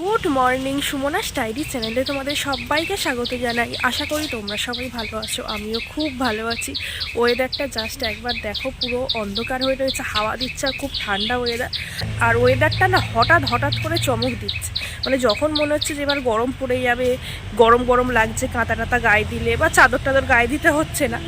Good morning, Sumana স্টাইলি চ্যানেলে তোমাদের সবাইকে স্বাগত জানাই। আশা করি তোমরা সবাই ভালো আছো, আমিও খুব ভালো আছি। ওয়েদারটা জাস্ট একবার দেখো, পুরো অন্ধকার হয়ে রয়েছে, হাওয়া দিচ্ছে আর খুব ঠান্ডা ওয়েদার আর ওয়েদারটা না হঠাৎ হঠাৎ করে চমক দিচ্ছে। মানে যখন মনে হচ্ছে যে এবার গরম পড়ে যাবে, গরম গরম লাগছে, কাঁথা টাতা গায়ে দিলে বা চাদর টাদর গায়ে দিতে হচ্ছে না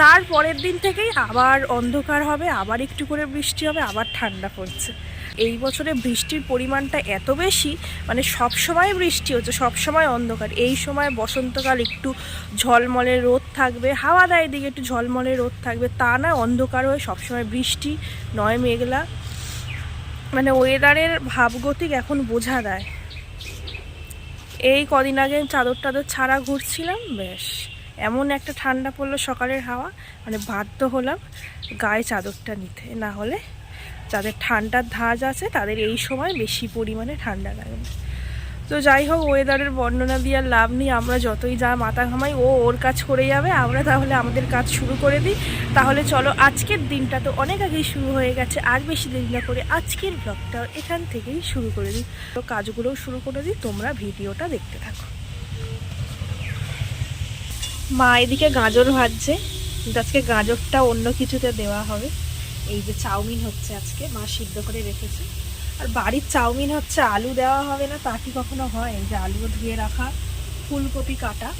তার পরের দিন থেকেই আবার অন্ধকার হবে, আবার একটু করে বৃষ্টি হবে, আবার ঠান্ডা পড়ছে। এই বছরে বৃষ্টির পরিমাণটা এত বেশি মানে সব সময় বৃষ্টি হচ্ছে সব সময় অন্ধকার। এই সময় বসন্তকাল একটু ঝলমলে রোদ থাকবে, হাওয়া দেয় দিকে একটু ঝলমলে রোদ থাকবে, তা না, অন্ধকার হয়ে সবসময় বৃষ্টি, নয় মেঘলা। মানে ওয়েদারের ভাবগতিক এখন বোঝা দেয় এই কদিন আগে চাদর টাদর ছাড়া ঘুরছিলাম, বেশ। এমন একটা ঠান্ডা পড়ল সকালের হাওয়া মানে বাধ্য হলাম গায়ে চাদরটা নিতে। না হলে যাদের ঠান্ডার ধাজ আছে, তাদের এই সময় বেশি পরিমাণে ঠান্ডা লাগবে তো যাই হোক ওয়েদারের বর্ণনা দিয়ে লাভ নেই। আমরা যতই যা মাথা ঘামাই, ও ওর কাজ করে যাবে, আমরা তাহলে আমাদের কাজ শুরু করে দিই। তাহলে চলো, আজকের দিনটা তো অনেক আগেই শুরু হয়ে গেছে। আর বেশি দেরি না করে আজকের ব্লগটা এখান থেকেই শুরু করে দিই। তো কাজগুলোও শুরু করে দিই, তোমরা ভিডিওটা দেখতে থাকো। মা, এদিকে গাজর ভাজছে। আজকে গাজরটা অন্য কিছুতে দেওয়া হবে। এই যে চাউমিন হচ্ছে আজকে মা সিদ্ধ করে রেখেছে। আর বাড়ির চাউমিন হচ্ছে আলু দেওয়া হবে না তা কি কখনো হয়? এই যে আলু ধুয়ে রাখা ফুলকপি কাটা।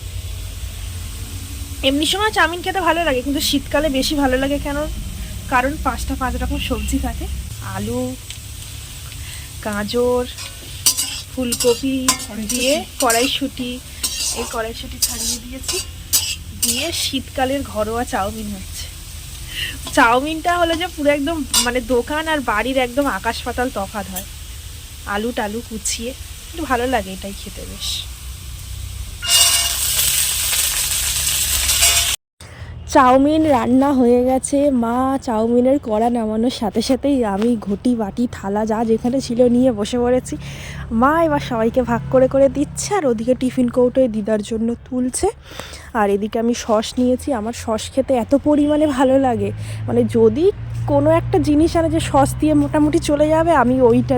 এমনি সময় চাউমিন খেতে ভালো লাগে কিন্তু শীতকালে বেশি ভালো লাগে কেন? কারণ পাঁচটা পাঁচ রকম সবজি থাকে। আলু গাজর ফুলকপি দিয়ে কড়াইশুঁটি এই কড়াইশুঁটি ছাড়িয়ে দিয়েছি। দিয়ে শীতকালের ঘরোয়া চাউমিন হচ্ছে। চাউমিনটা হলো যে পুরো একদম মানে দোকান আর বাড়ির একদম আকাশ পাতাল তফাৎ হয়। আলু টালু কুচিয়ে, একটু ভালো লাগে এটাই খেতে বেশ। চাউমিন রান্না হয়ে গেছে। মা চাউমিনের কড়া নামানোর সাথে সাথেই আমি ঘটি, বাটি, থালা যা যেখানে ছিল নিয়ে বসে পড়েছি। মা এবার সবাইকে ভাগ করে করে দিচ্ছে আর ওদিকে টিফিন কৌটোয় দিদার জন্য তুলছে। আর এদিকে আমি সস নিয়েছি। আমার সস খেতে এত পরিমাণে ভালো লাগে। মানে যদি কোনো একটা জিনিস আনে যে সস দিয়ে মোটামুটি চলে যাবে, আমি ওইটা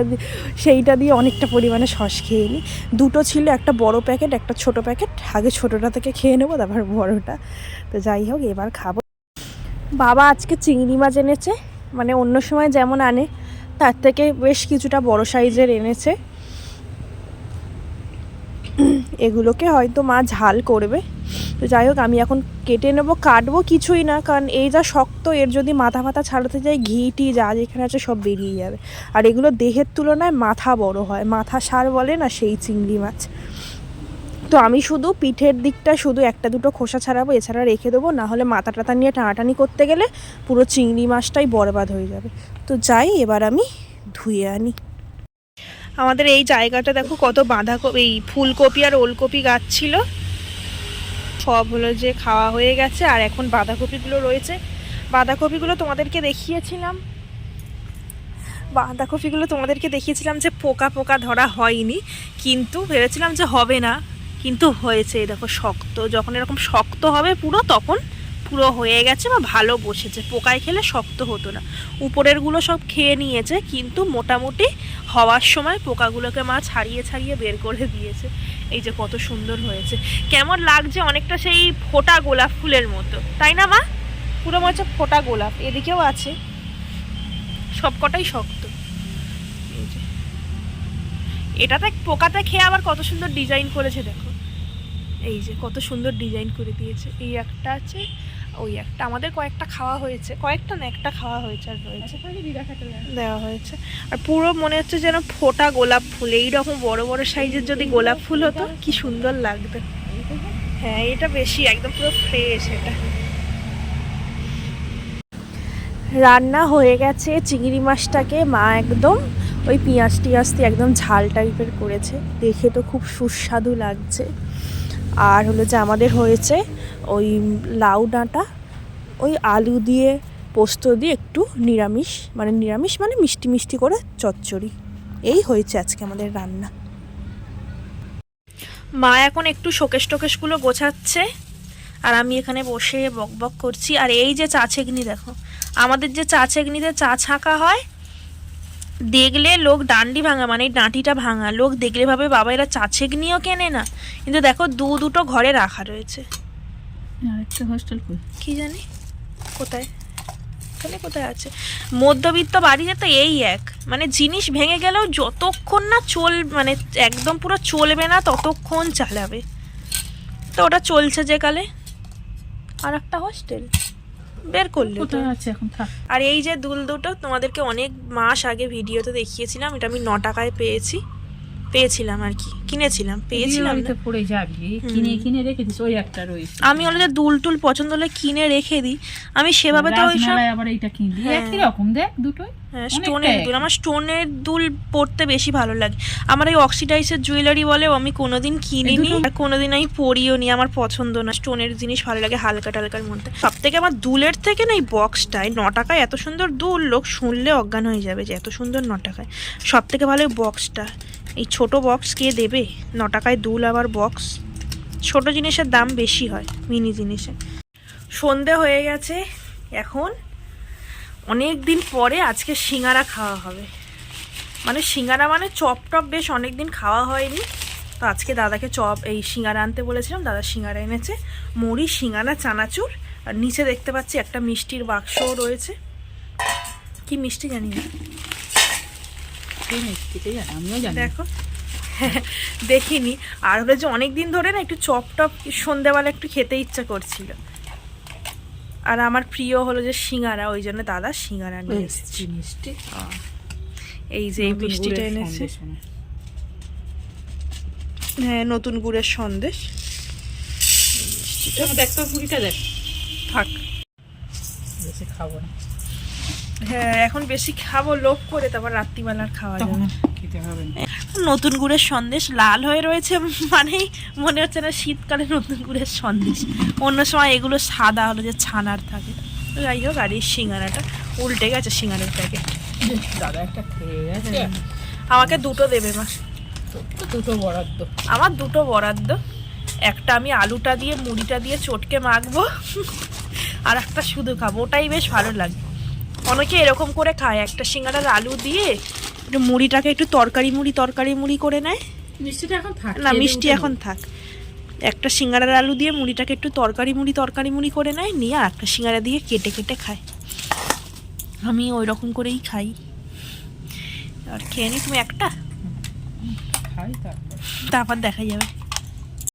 সেইটা দিয়ে অনেকটা পরিমাণে সস খেয়ে নিই। দুটো ছিল, একটা বড় প্যাকেট, একটা ছোট প্যাকেট। আগে ছোটোটা থেকে খেয়ে নেব, তারপর বড়টা। তো যাই হোক, এবার খাব। বাবা আজকে চিংড়ি মাছ এনেছে মানে অন্য সময় যেমন আনে, তার থেকে বেশ কিছুটা বড় সাইজের এনেছে। এগুলোকে হয়তো মা ঝাল করবে। তো যাই হোক, আমি এখন কেটে নেব, কাটবো কিছুই না, কারণ এই যা শক্ত, এর যদি মাথা ফাথা ছাড়াতে যাই, ঘি, টি যা যেখানে আছে সব বেরিয়ে যাবে। আর এগুলো দেহের তুলনায় মাথা বড় হয়, মাথা সার বলে না সেই চিংড়ি মাছ। তো আমি শুধু পিঠের দিকটা শুধু একটা দুটো খোসা ছাড়াবো, এছাড়া রেখে দেবো, না হলে মাথা টাথা নিয়ে টানাটানি করতে গেলে পুরো চিংড়ি মাছটাই বরবাদ হয়ে যাবে। তো যাই, এবার আমি ধুয়ে আনি। আমাদের এই জায়গাটা দেখো কত বাঁধাকপি এই ফুলকপি আর ওলকপি গাছ ছিল। সব হলো যে খাওয়া হয়ে গেছে, আর এখন বাঁধাকপিগুলো রয়েছে। বাঁধাকপিগুলো তোমাদেরকে দেখিয়েছিলাম। বাঁধাকপিগুলো তোমাদেরকে দেখিয়েছিলাম যে পোকা পোকা ধরা হয়নি, কিন্তু ভেবেছিলাম যে হবে না, কিন্তু হয়েছে। দেখো, শক্ত, যখন এরকম শক্ত হবে পুরো, তখন পুরো হয়ে গেছে বা ভালো বসেছে। পোকায় খেলে শক্ত হতো না। উপরেরগুলো সব খেয়ে নিয়েছে, কিন্তু মোটামুটি হওয়ার সময় পোকাগুলোকে মা ছাড়িয়ে ছাড়িয়ে বের করে দিয়েছে। এই যে কত সুন্দর হয়েছে। কেমন লাগছে অনেকটা সেই ফোটা গোলাপ ফুলের মতো। তাই না, মা? পুরো মনে হচ্ছে ফোটা গোলাপ। এদিকেও আছে। সবকটাই শক্ত। এটাতে পোকাতে খেয়ে আবার কত সুন্দর ডিজাইন করেছে, দেখো। এই যে কত সুন্দর ডিজাইন করে দিয়েছে। এই একটা আছে ওই একটা। আমাদের কয়েকটা খাওয়া হয়েছে। কয়েকটা না একটা খাওয়া হয়েছে আর রয়েছে। দেওয়া হয়েছে। আর পুরো মনে হচ্ছে যেন ফোটা গোলাপ ফুল। এইরকম বড় বড় সাইজের যদি গোলাপ ফুল হতো কি সুন্দর লাগতো। হ্যাঁ এটা বেশি একদম পুরো ফ্রেশ এটা। রান্না হয়ে গেছে চিংড়ি মাছটাকে। মা একদম ওই পেঁয়াজ টিয়াজ দিয়ে একদম ঝাল টাইপের করেছে। দেখে তো খুব সুস্বাদু লাগছে। আর হলো যে আমাদের হয়েছে ওই লাউ ডাঁটা, ওই আলু দিয়ে পোস্ত দিয়ে একটু নিরামিষ মানে নিরামিষ মানে মিষ্টি মিষ্টি করে চচ্চড়ি। এই হয়েছে আজকে আমাদের রান্না। মা এখন একটু শোকেশ টোকেশগুলো গোছাচ্ছে, আর আমি এখানে বসে বক বক করছি। আর এই যে চা ছেগনি দেখো, আমাদের যে চা ছেগনিতে চা ছাঁকা হয় দেখলে লোক ডান্ডি ভাঙা মানে ডাঁটিটা ভাঙা লোক দেখলে ভাবে বাবা এরা চাছেক নিয়েও কেনে না। কিন্তু দেখো দু দুটো ঘরে রাখা রয়েছে। আরেকটা হোস্টেল কি জানি? কোথায়? এখানে কোথায় আছে? মধ্যবিত্ত বাড়িতে তো এই এক। মানে জিনিস ভেঙে গেলেও যতক্ষণ না চল মানে একদম পুরো চলবে না ততক্ষণ চালাবে। তো ওটা চলছে যে কালে। আর একটা হোস্টেল বের করলে তো। আছে এখন? থাক। আর এই যে দুল দুটো তোমাদেরকে অনেক মাস আগে ভিডিওতে দেখিয়েছিলাম এটা আমি ন টাকায় পেয়েছি। পেয়েছিলাম আর কি কিনেছিলাম পেয়েছিলাম পড়ে যাবি কিনে কিনে রেখে দিস ওই একটা রয়েছে। আমি যে দুল টুল পছন্দ হলে কিনে রেখে দিই। আমি সেভাবে তো ওইসব রাজমেলায় আবার এইটা কিনবি। হ্যাঁ। একই রকম দেখ দুটোই হ্যাঁ স্টোনের দুল আমার স্টোনের দুল পরতে বেশি ভালো লাগে। আমার এই অক্সিডাইসের জুয়েলারি বলেও আমি কোনোদিন কিনিনি। আর কোনোদিন আমি পরিও নি আমার পছন্দ না। স্টোনের জিনিস ভালো লাগে হালকা টালকার মধ্যে। সব থেকে আমার দুলের থেকে না এই বক্সটাই ন টাকায় এত সুন্দর দুল লোক শুনলে অজ্ঞান হয়ে যাবে যে এত সুন্দর ন টাকায় সব থেকে ভালো বক্সটা এই ছোট বক্স কে দেবে? ন টাকায় দুল আবার বক্স ছোট জিনিসের দাম বেশি হয় মিনি জিনিসে। সন্ধে হয়ে গেছে, এখন অনেক দিন পরে আজকে সিঙ্গারা খাওয়া হবে। মানে সিঙ্গারা মানে চপ টপ বেশ অনেক দিন খাওয়া হয়নি। তো আজকে দাদাকে চপ, এই সিঙ্গারা আনতে বলেছিলাম, দাদা সিঙ্গারা এনেছে। মুড়ি, সিঙ্গারা, চানাচুর। আর নিচে দেখতে পাচ্ছি একটা মিষ্টির বাক্সও রয়েছে। কি মিষ্টি জানি না। সেই মিষ্টিটাই জানি, আমিও জানি দেখো। দেখিনি। আর হলো যে অনেক দিন ধরে না একটু চপ টপ সন্ধেবেলা একটু খেতে ইচ্ছা করছিল। আর আমার প্রিয় হলো যে সিঙ্গারা ওই জন্য দাদা সিঙ্গারা নিয়ে এসেছে। মিষ্টি। এই যে এই মিষ্টিটা এনেছে। হ্যাঁ নতুন গুড়ের সন্দেশ। দেখ থাক। খাব না। হ্যাঁ এখন বেশি খাব লোভ করে তারপর রাত্রিবেলার খাওয়া যাবে নতুন গুড়ের সন্দেশ লাল হয়ে রয়েছে মানেই মনে হচ্ছে না শীতকালে নতুন গুড়ের সন্দেশ। অন্য সময় এগুলো সাদা হলো যে ছানার থাকে। যাই হোক আর এই সিঙ্গারাটা উল্টে গেছে সিঙ্গারের প্যাকেট। দাদা একটা খেয়ে গেছে। আমাকে দুটো দেবে মা। দুটো বরাদ্দ। আমার দুটো বরাদ্দ। একটা আমি আলুটা দিয়ে মুড়িটা দিয়ে চটকে মাখবো। আর একটা শুধু খাব। ওটাই বেশ ভালো লাগে। অনেকে এরকম করে খায়। একটা সিঙ্গারার আলু দিয়ে একটু মুড়িটাকে একটু তরকারি মুড়ি তরকারি মুড়ি করে নেয়। মিষ্টিটা এখন থাক না মিষ্টি এখন থাক। একটা সিঙ্গারার আলু দিয়ে মুড়িটাকে একটু তরকারি মুড়ি তরকারি মুড়ি করে নেয় নিয়ে আর একটা সিঙ্গারা দিয়ে কেটে কেটে খায়। আমি ওই রকম করেই খাই। আর খেয়ে নি তুমি একটা? তারপর। দেখা যাবে।